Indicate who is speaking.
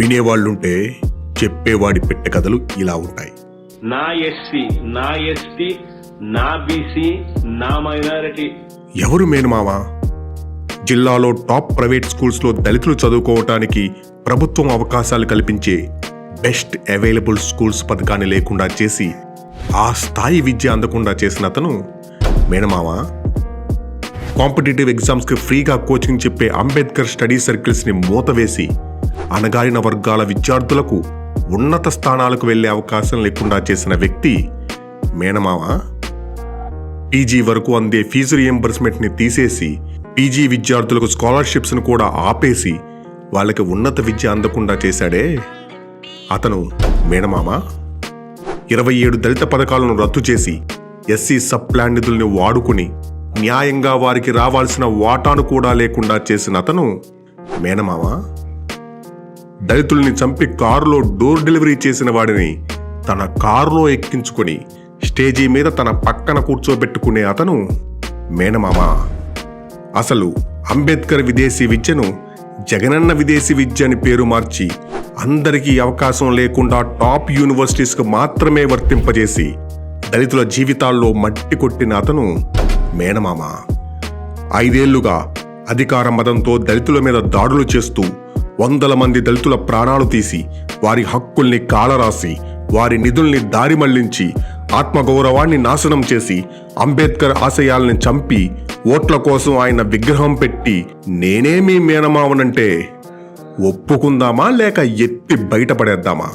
Speaker 1: వినేవాళ్ళుంటే చెప్పేవాడి పెట్టె కథలు ఇలా ఉంటాయి.
Speaker 2: నా ఎస్సీ నా ఎస్టీ నా బీసీ నా మైనారిటీ.
Speaker 1: ఎవరు మేనమామ జిల్లాలో టాప్ ప్రైవేట్ స్కూల్స్లో దళితులు చదువుకోవటానికి ప్రభుత్వం అవకాశాలు కల్పించే బెస్ట్ అవైలబుల్ స్కూల్స్ పథకాన్ని లేకుండా చేసి ఆ స్థాయి విద్య అందకుండా చేసిన అతను మేనమామ కాంపిటేటివ్ ఎగ్జామ్స్కి ఫ్రీగా కోచింగ్ చెప్పే అంబేద్కర్ స్టడీ సర్కిల్స్ని మూతవేసి అణగారిన వర్గాల విద్యార్థులకు ఉన్నత స్థానాలకు వెళ్ళే అవకాశం లేకుండా చేసిన వ్యక్తి మేనమామ పీజీ వరకు అందే ఫీజు రియంబర్స్మెంట్ని తీసేసి పీజీ విద్యార్థులకు స్కాలర్షిప్స్ను కూడా ఆపేసి వాళ్ళకి ఉన్నత విద్య అందకుండా చేశాడే? అతను మేనమామ ఇరవై ఏడు దళిత పథకాలను రద్దు చేసి ఎస్సీ సబ్ ప్లాన్ నిధుల్ని వాడుకుని న్యాయంగా వారికి రావాల్సిన వాటాను కూడా లేకుండా చేసిన అతను మేనమామ దళితుల్ని చంపి కారులో డోర్ డెలివరీ చేసిన వాడిని తన కారులో ఎక్కించుకొని స్టేజీ మీద తన పక్కన కూర్చోబెట్టుకునే అతను మేనమామ. అసలు అంబేద్కర్ విదేశీ విద్యను జగనన్న విదేశీ విద్య అని పేరు మార్చి అందరికీ అవకాశం లేకుండా టాప్ యూనివర్సిటీస్కు మాత్రమే వర్తింపజేసి దళితుల జీవితాల్లో మట్టి కొట్టిన అతను మేనమామ. ఐదేళ్ళుగా అధికార మదంతో దళితుల మీద దాడులు చేస్తూ వందల మంది దళితుల ప్రాణాలు తీసి వారి హక్కుల్ని కాలరాసి వారి నిధుల్ని దారి మళ్ళించి ఆత్మగౌరవాన్ని నాశనం చేసి అంబేద్కర్ ఆశయాల్ని చంపి ఓట్ల కోసం ఆయన విగ్రహం పెట్టి నేనే మీ మేనమావనంటే ఒప్పుకుందామా లేక ఎత్తి బయటపడేద్దామా?